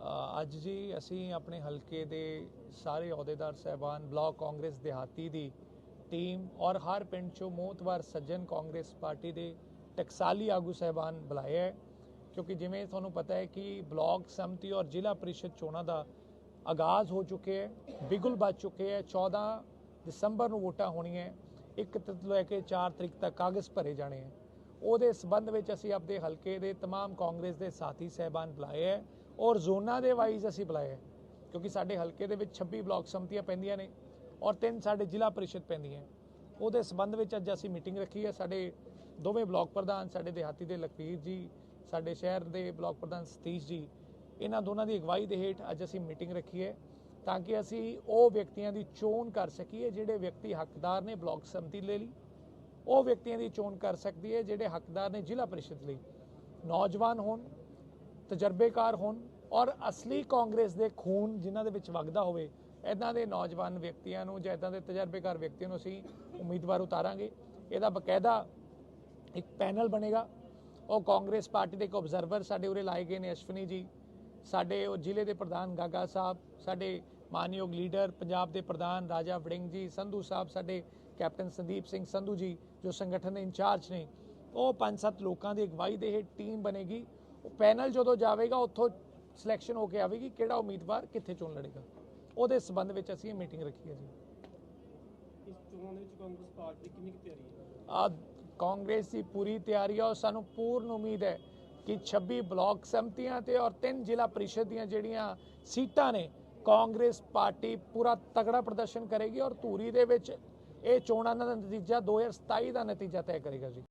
ਅ, ਅੱਜ ਜੀ ਅਸੀਂ ਆਪਣੇ ਹਲਕੇ ਦੇ ਸਾਰੇ ਅਹੁਦੇਦਾਰ ਸਹਿਬਾਨ ਬਲਾਕ ਕਾਂਗਰਸ ਦਿਹਾਤੀ ਦੀ ਟੀਮ ਔਰ ਹਰ ਪਿੰਡ ਚੋਂ ਮੋਤਵਾਰ ਸੱਜਣ ਕਾਂਗਰਸ ਪਾਰਟੀ ਦੇ ਟਕਸਾਲੀ ਆਗੂ ਸਹਿਬਾਨ ਬੁਲਾਏ ਹੈ ਕਿਉਂਕਿ ਜਿਵੇਂ ਤੁਹਾਨੂੰ ਪਤਾ ਹੈ ਕਿ ਬਲਾਕ ਸੰਮਤੀ ਔਰ ਜ਼ਿਲ੍ਹਾ ਪ੍ਰੀਸ਼ਦ ਚੋਣਾਂ ਦਾ ਆਗਾਜ਼ ਹੋ ਚੁੱਕੇ ਹੈ ਬਿਗੁਲ ਵੱਜ ਚੁੱਕੇ ਹੈ 14 ਦਸੰਬਰ ਨੂੰ ਵੋਟਾਂ ਹੋਣੀਆਂ ਹੈ। ਇੱਕ ਤੋਂ ਲੈ ਕੇ 4 ਤਰੀਕ ਤੱਕ ਕਾਗਜ਼ ਭਰੇ ਜਾਣੇ ਹੈ ਉਹਦੇ ਸਬੰਧ ਵਿੱਚ ਅਸੀਂ ਆਪਣੇ ਹਲਕੇ ਦੇ तमाम ਕਾਂਗਰਸ ਦੇ ਸਾਥੀ ਸਹਿਬਾਨ ਬੁਲਾਏ ਹੈ ਔਰ ਜ਼ੋਨਾਂ ਦੇ ਵਾਈਜ਼ ਅਸੀਂ ਬੁਲਾਏ ਕਿਉਂਕਿ ਸਾਡੇ ਹਲਕੇ ਦੇ ਵਿੱਚ 26 ਬਲਾਕ ਸੰਮਤੀਆਂ ਪੈਂਦੀਆਂ ਨੇ ਔਰ ਤਿੰਨ ਸਾਡੇ ਜ਼ਿਲ੍ਹਾ ਪਰਿਸ਼ਦ ਪੈਂਦੀਆਂ ਉਹਦੇ ਸਬੰਧ ਵਿੱਚ ਅੱਜ ਅਸੀਂ ਮੀਟਿੰਗ ਰੱਖੀ ਹੈ। ਸਾਡੇ ਦੋਵੇਂ ਬਲਾਕ ਪ੍ਰਧਾਨ, ਸਾਡੇ ਦਿਹਾਤੀ ਦੇ ਲਖਵੀਰ ਜੀ, ਸਾਡੇ ਸ਼ਹਿਰ ਦੇ ਬਲਾਕ ਪ੍ਰਧਾਨ ਸਤੀਸ਼ ਜੀ, ਇਹਨਾਂ ਦੋਨਾਂ ਦੀ ਅਗਵਾਈ ਦੇ ਹੇਠ ਅੱਜ ਅਸੀਂ ਮੀਟਿੰਗ ਰੱਖੀ ਹੈ ਤਾਂ ਕਿ ਅਸੀਂ ਉਹ ਵਿਅਕਤੀਆਂ ਦੀ ਚੋਣ ਕਰ ਸਕੀਏ ਜਿਹੜੇ ਵਿਅਕਤੀ ਹੱਕਦਾਰ ਨੇ ਬਲਾਕ ਸੰਮਤੀ ਲੈ ਲਈ। ਉਹ ਵਿਅਕਤੀਆਂ ਦੀ ਚੋਣ ਕਰ ਸਕਦੀ ਹੈ ਜਿਹੜੇ ਹੱਕਦਾਰ ਨੇ ਜ਼ਿਲ੍ਹਾ ਪਰਿਸ਼ਦ ਲਈ। ਨੌਜਵਾਨ ਹੋਣ ਤਜਰਬੇਕਾਰ ਹੋਣ ਔਰ ਅਸਲੀ ਕਾਂਗਰਸ ਦੇ ਖੂਨ ਜਿਨ੍ਹਾਂ ਦੇ ਵਿੱਚ ਵਗਦਾ ਹੋਵੇ ਇਦਾਂ ਦੇ ਨੌਜਵਾਨ ਵਿਅਕਤੀਆਂ ਨੂੰ ਜਾਂ ਇਦਾਂ ਦੇ ਤਜਰਬੇਕਾਰ ਵਿਅਕਤੀਆਂ ਨੂੰ ਅਸੀਂ ਉਮੀਦਵਾਰ ਉਤਾਰਾਂਗੇ। ਇਹਦਾ ਬਕਾਇਦਾ ਇੱਕ ਪੈਨਲ ਬਣੇਗਾ। ਉਹ ਕਾਂਗਰਸ ਪਾਰਟੀ ਦੇ ਇੱਕ ਆਬਜ਼ਰਵਰ ਸਾਡੇ ਉਰੇ ਲਾਏ ਗਏ ਨੇ, ਅਸ਼ਵਨੀ ਜੀ। ਸਾਡੇ ਉਹ ਜ਼ਿਲ੍ਹੇ ਦੇ ਪ੍ਰਧਾਨ ਗਾਗਾ ਸਾਹਿਬ, ਸਾਡੇ ਮਾਨਯੋਗ ਲੀਡਰ ਪੰਜਾਬ ਦੇ ਪ੍ਰਧਾਨ ਰਾਜਾ ਵੜਿੰਗ ਜੀ, ਸੰਧੂ ਸਾਹਿਬ, ਸਾਡੇ ਕੈਪਟਨ ਸੰਦੀਪ ਸਿੰਘ ਸੰਧੂ ਜੀ, ਜੋ ਸੰਗਠਨ ਦੇ ਇੰਚਾਰਜ ਨੇ। ਉਹ ਪੰਜ ਸੱਤ ਲੋਕਾਂ ਦੀ ਅਗਵਾਈ ਦੇ ਇਹ ਟੀਮ ਬਣੇਗੀ। ਉਹ ਪੈਨਲ ਜਦੋਂ ਜਾਵੇਗਾ ਉੱਥੋਂ ਸਿਲੈਕਸ਼ਨ ਹੋ ਕੇ ਆਵੇਗੀ ਕਿਹੜਾ ਉਮੀਦਵਾਰ ਕਿੱਥੇ ਚੋਣ ਲੜੇਗਾ। ਉਹਦੇ ਸਬੰਧ ਵਿੱਚ ਅਸੀਂ ਇਹ ਮੀਟਿੰਗ ਰੱਖੀ ਹੈ ਜੀ। ਇਸ ਚੋਣਾਂ ਦੇ ਵਿੱਚ ਕਾਂਗਰਸ ਪਾਰਟੀ ਦੀ ਕਿੰਨੀ ਕੁ ਤਿਆਰੀ ਹੈ? ਆ ਕਾਂਗਰਸ ਦੀ ਪੂਰੀ ਤਿਆਰੀ ਹੈ ਔਰ ਸਾਨੂੰ ਪੂਰਨ ਉਮੀਦ ਹੈ ਕਿ 26 ਬਲਾਕ ਸੰਮਤੀਆਂ ਤੇ ਔਰ ਤਿੰਨ ਜ਼ਿਲ੍ਹਾ ਪ੍ਰੀਸ਼ਦ ਦੀਆਂ ਜਿਹੜੀਆਂ ਸੀਟਾਂ ਨੇ ਕਾਂਗਰਸ ਪਾਰਟੀ ਪੂਰਾ ਤਗੜਾ ਪ੍ਰਦਰਸ਼ਨ ਕਰੇਗੀ ਔਰ ਧੂਰੀ ਦੇ ਵਿੱਚ ਇਹ ਚੋਣਾਂ ਦਾ ਨਤੀਜਾ 2027 ਦਾ ਨਤੀਜਾ ਤੈਅ ਕਰੇਗਾ ਜੀ।